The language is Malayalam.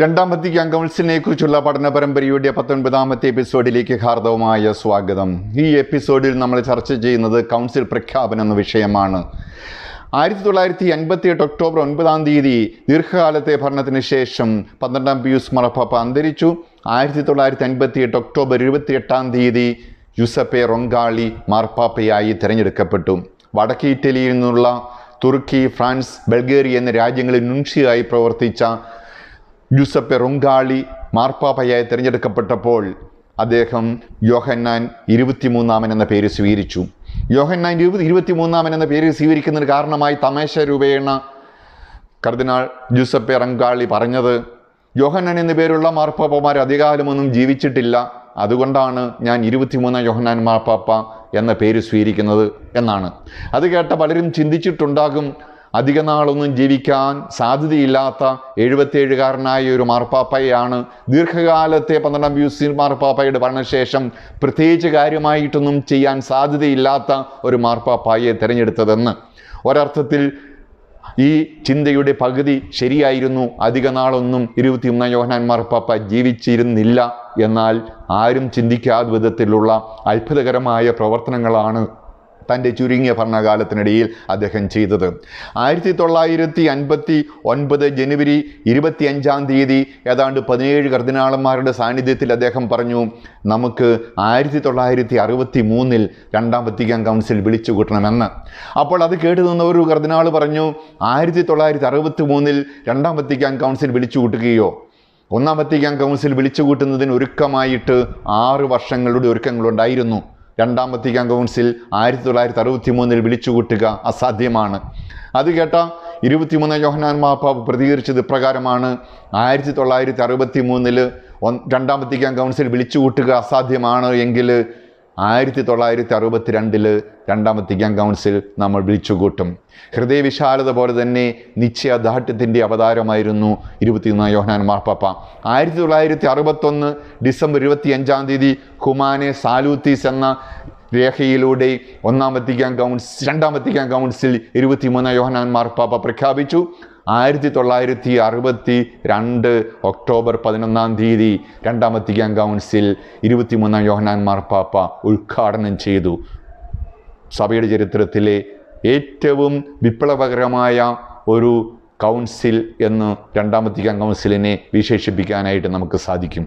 രണ്ടാം വത്തിക്കാൻ കൗൺസിലിനെ കുറിച്ചുള്ള പഠന പരമ്പരയുടെ പത്തൊൻപതാമത്തെ എപ്പിസോഡിലേക്ക് ഹാർദവമായ സ്വാഗതം. ഈ എപ്പിസോഡിൽ നമ്മൾ ചർച്ച ചെയ്യുന്നത് കൗൺസിൽ പ്രഖ്യാപനം എന്ന വിഷയമാണ്. ആയിരത്തി തൊള്ളായിരത്തി അൻപത്തി എട്ട് ഒക്ടോബർ ഒൻപതാം തീയതി ദീർഘകാലത്തെ ഭരണത്തിന് ശേഷം പന്ത്രണ്ടാം പിയൂസ് മറപ്പാപ്പ അന്തരിച്ചു. ആയിരത്തി തൊള്ളായിരത്തി അൻപത്തി എട്ട് ഒക്ടോബർ ഇരുപത്തി എട്ടാം തീയതി യുസപ്പെ റൊങ്കാളി മാർപ്പാപ്പയായി തിരഞ്ഞെടുക്കപ്പെട്ടു. വടക്കേ ഇറ്റലിയിൽ നിന്നുള്ള തുർക്കി ഫ്രാൻസ് ബൾഗേറിയ എന്ന രാജ്യങ്ങളിൽ നുൻഷിയായി പ്രവർത്തിച്ച യുസപ്പെ റൊങ്കാളി മാർപ്പാപ്പയായി തിരഞ്ഞെടുക്കപ്പെട്ടപ്പോൾ അദ്ദേഹം യോഹന്നാൻ ഇരുപത്തിമൂന്നാമൻ എന്ന പേര് സ്വീകരിച്ചു. യോഹന്നാൻ ഇരുപത് ഇരുപത്തിമൂന്നാമൻ എന്ന പേര് സ്വീകരിക്കുന്നതിന് കാരണമായി തമേശ രൂപേണ കർദിനാൾ ജൂസപ്പെ റങ്കാളി പറഞ്ഞത് യോഹന്നാൻ എന്ന പേരുള്ള മാർപ്പാപ്പമാർ അധികാലമൊന്നും ജീവിച്ചിട്ടില്ല. അതുകൊണ്ടാണ് ഞാൻ ഇരുപത്തിമൂന്നാം യോഹന്നാൻ മാർപ്പാപ്പ എന്ന പേര് സ്വീകരിക്കുന്നത് എന്നാണ്. അത് കേട്ട പലരും ചിന്തിച്ചിട്ടുണ്ടാകും അധിക നാളൊന്നും ജീവിക്കാൻ സാധ്യതയില്ലാത്ത എഴുപത്തിയേഴുകാരനായ ഒരു മാർപ്പാപ്പയാണ് ദീർഘകാലത്തെ പന്ത്രണ്ടാം ബ്യൂസിൻ മാർപ്പാപ്പയുടെ ഭരണശേഷം പ്രത്യേകിച്ച് കാര്യമായിട്ടൊന്നും ചെയ്യാൻ സാധ്യതയില്ലാത്ത ഒരു മാർപ്പാപ്പായെ തിരഞ്ഞെടുത്തതെന്ന്. ഒരർത്ഥത്തിൽ ഈ ചിന്തയുടെ പകുതി ശരിയായിരുന്നു. അധിക നാളൊന്നും ഇരുപത്തിയൊന്നാം യോഹനാൻ മാർപ്പാപ്പ ജീവിച്ചിരുന്നില്ല. എന്നാൽ ആരും ചിന്തിക്കാത്ത വിധത്തിലുള്ള അത്ഭുതകരമായ പ്രവർത്തനങ്ങളാണ് തന്റെ ചുരുങ്ങിയ ഭരണകാലത്തിനിടയിൽ അദ്ദേഹം ചെയ്തത്. ആയിരത്തി തൊള്ളായിരത്തി അൻപത്തി ഒൻപത് ജനുവരി ഇരുപത്തി അഞ്ചാം തീയതി ഏതാണ്ട് പതിനേഴ് കർദിനാളന്മാരുടെ സാന്നിധ്യത്തിൽ അദ്ദേഹം പറഞ്ഞു നമുക്ക് ആയിരത്തി തൊള്ളായിരത്തി അറുപത്തി മൂന്നിൽ രണ്ടാം വത്തിക്കാൻ കൗൺസിൽ വിളിച്ചു കൂട്ടണമെന്ന് അപ്പോൾ അത് കേട്ടു നിന്ന ഒരു കർദിനാൾ പറഞ്ഞു ആയിരത്തി തൊള്ളായിരത്തി അറുപത്തി മൂന്നിൽ രണ്ടാം വത്തിക്കാൻ കൗൺസിൽ വിളിച്ചു കൂട്ടുകയോ ഒന്നാം വത്തിക്കാൻ കൗൺസിൽ വിളിച്ചു കൂട്ടുന്നതിന് ഒരുക്കമായിട്ട് ആറ് വർഷങ്ങളുടെ ഒരുക്കങ്ങളുണ്ടായിരുന്നു. രണ്ടാം വത്തിക്കാൻ കൗൺസിൽ ആയിരത്തി തൊള്ളായിരത്തി അറുപത്തി മൂന്നിൽ വിളിച്ചുകൂട്ടുക അസാധ്യമാണ്. അത് കേട്ട ഇരുപത്തിമൂന്ന് യോഹനാൻ മാപ്പാവ് പ്രതികരിച്ചത് ഇപ്രകാരമാണ്. ആയിരത്തി തൊള്ളായിരത്തി അറുപത്തി മൂന്നിൽ രണ്ടാം വത്തിക്കാൻ കൗൺസിൽ വിളിച്ചുകൂട്ടുക അസാധ്യമാണ് എങ്കിൽ ആയിരത്തി തൊള്ളായിരത്തി അറുപത്തി രണ്ടിൽ രണ്ടാം വത്തിക്കാൻ കൗൺസിൽ നമ്മൾ വിളിച്ചുകൂട്ടും. ഹൃദയവിശാലത പോലെ തന്നെ നിശ്ചയദാർഢ്യത്തിന്റെ അവതാരമായിരുന്നു ഇരുപത്തിയൊന്നാം യോഹനാൻ മാർപ്പാപ്പ. ആയിരത്തി തൊള്ളായിരത്തി അറുപത്തൊന്ന് ഡിസംബർ ഇരുപത്തി അഞ്ചാം തീയതി ഹുമാനെ സാലൂത്തീസ് എന്ന രേഖയിലൂടെ ഒന്നാം കൗൺസിൽ രണ്ടാം വത്തിക്കാൻ കൗൺസിൽ ഇരുപത്തിമൂന്നാം യോഹനാൻ മാർപ്പാപ്പ പ്രഖ്യാപിച്ചു. ആയിരത്തി തൊള്ളായിരത്തി അറുപത്തി രണ്ട് ഒക്ടോബർ പതിനൊന്നാം തീയതി രണ്ടാം വത്തിക്കാൻ കൗൺസിൽ ഇരുപത്തിമൂന്നാം യോഹനാൻ പാപ്പ ഉദ്ഘാടനം ചെയ്തു. സഭയുടെ ചരിത്രത്തിലെ ഏറ്റവും വിപ്ലവകരമായ ഒരു കൗൺസിൽ എന്ന് രണ്ടാം വത്തിക്കാൻ കൗൺസിലിനെ വിശേഷിപ്പിക്കാനായിട്ട് നമുക്ക് സാധിക്കും.